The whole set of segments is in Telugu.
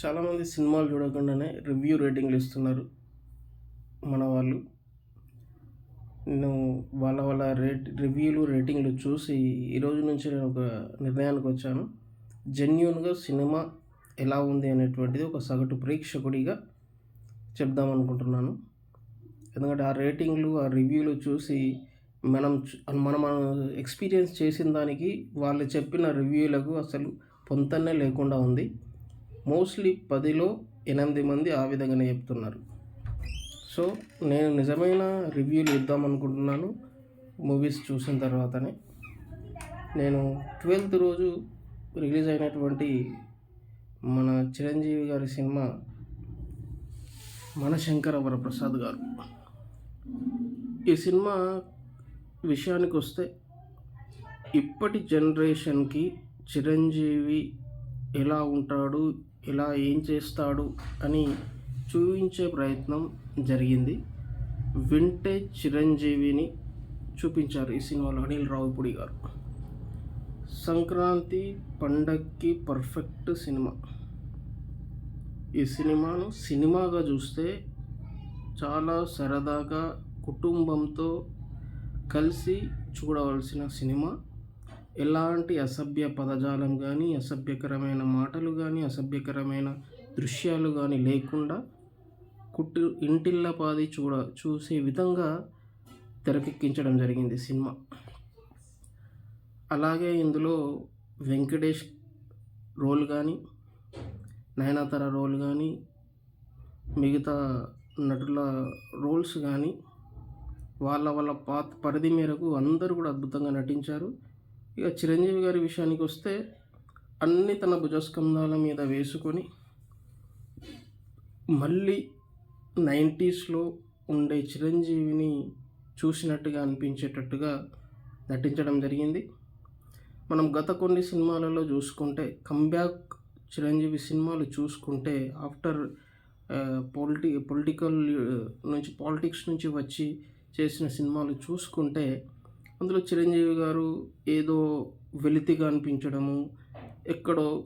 చాలామంది సినిమాలు చూడకుండానే రివ్యూ రేటింగ్లు ఇస్తున్నారు మన వాళ్ళు. నేను వాళ్ళ వాళ్ళ రేట్ రివ్యూలు రేటింగ్లు చూసి ఈరోజు నుంచి నేను ఒక నిర్ణయానికి వచ్చాను. జెన్యున్గా సినిమా ఎలా ఉంది అనేటువంటిది ఒక సగటు ప్రేక్షకుడిగా చెప్దాం అనుకుంటున్నాను. ఎందుకంటే ఆ రేటింగ్లు ఆ రివ్యూలు చూసి మనం మనం ఎక్స్పీరియన్స్ చేసిన దానికి వాళ్ళు చెప్పిన రివ్యూలకు అసలు పొంతనే లేకుండా ఉంది. మోస్ట్లీ పదిలో ఎనిమిది మంది ఆ విధంగానే చెప్తున్నారు. సో నేను నిజమైన రివ్యూలు ఇద్దాం అనుకుంటున్నాను మూవీస్ చూసిన తర్వాతనే. నేను ట్వెల్త్ రోజు రిలీజ్ అయినటువంటి మన చిరంజీవి గారి సినిమా మన శంకర వరప్రసాద్ గారు. ఈ సినిమా విషయానికి వస్తే ఇప్పటి జనరేషన్కి చిరంజీవి ఎలా ఉంటాడు ఎలా ఏం చేస్తాడు అని చూపించే ప్రయత్నం జరిగింది. వింటేజ్ చిరంజీవిని చూపించారు ఈ సినిమాలో అనిల్ రావుపూడి గారు. సంక్రాంతి పండక్కి పర్ఫెక్ట్ సినిమా. ఈ సినిమాను సినిమాగా చూస్తే చాలా సరదాగా కుటుంబంతో కలిసి చూడవలసిన సినిమా. ఎలాంటి అసభ్య పదజాలం కానీ అసభ్యకరమైన మాటలు కానీ అసభ్యకరమైన దృశ్యాలు కానీ లేకుండా కుట్టు ఇంటిల్లపాది చూడ చూసే విధంగా తెరకెక్కించడం జరిగింది సినిమా. అలాగే ఇందులో వెంకటేష్ రోల్ కానీ నయనతార రోల్ కానీ మిగతా నటుల రోల్స్ కానీ వాళ్ళ వాళ్ళ పాత పరిధి మేరకు అందరూ కూడా అద్భుతంగా నటించారు. ఇక చిరంజీవి గారి విషయానికి వస్తే అన్ని తన భుజస్కంధాల మీద వేసుకొని మళ్ళీ నైంటీస్లో ఉండే చిరంజీవిని చూసినట్టుగా అనిపించేటట్టుగా నటించడం జరిగింది. మనం గత కొన్ని సినిమాలలో చూసుకుంటే కంబ్యాక్ చిరంజీవి సినిమాలు చూసుకుంటే ఆఫ్టర్ పొలిటి పొలిటికల్ నుంచి పాలిటిక్స్ నుంచి వచ్చి చేసిన సినిమాలు చూసుకుంటే అందులో చిరంజీవి గారు ఏదో వెలితిగా అనిపించడము ఎక్కడో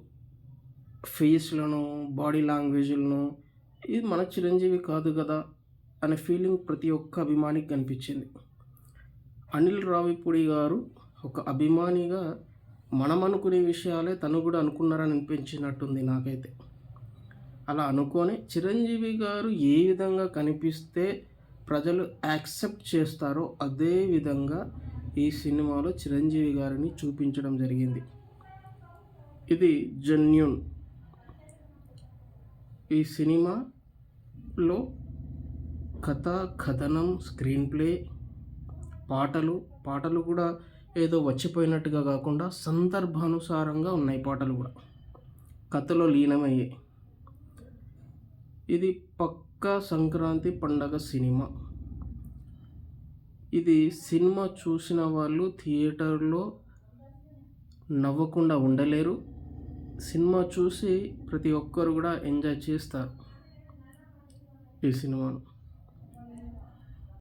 ఫేస్లను బాడీ లాంగ్వేజ్లను ఇది మన చిరంజీవి కాదు కదా అనే ఫీలింగ్ ప్రతి ఒక్క అభిమానికి కనిపించింది. అనిల్ రావిపూడి గారు ఒక అభిమానిగా మనం అనుకునే విషయాలే తను కూడా అనుకున్నారని అనిపించినట్టుంది నాకైతే. అలా అనుకొని చిరంజీవి గారు ఏ విధంగా కనిపిస్తే ప్రజలు యాక్సెప్ట్ చేస్తారో అదే విధంగా ఈ సినిమాలో చిరంజీవి గారిని చూపించడం జరిగింది. ఇది జెన్యున్. ఈ సినిమాలో కథ కథనం స్క్రీన్ ప్లే పాటలు పాటలు కూడా ఏదో వచ్చిపోయినట్టుగా కాకుండా సందర్భానుసారంగా ఉన్నాయి పాటలు కూడా. కథలో లీనమయ్యాయి ఇది పక్కా సంక్రాంతి పండగ సినిమా. ఇది సినిమా చూసిన వాళ్ళు థియేటర్లో నవ్వకుండా ఉండలేరు. సినిమా చూసి ప్రతి ఒక్కరు కూడా ఎంజాయ్ చేస్తారు ఈ సినిమాను.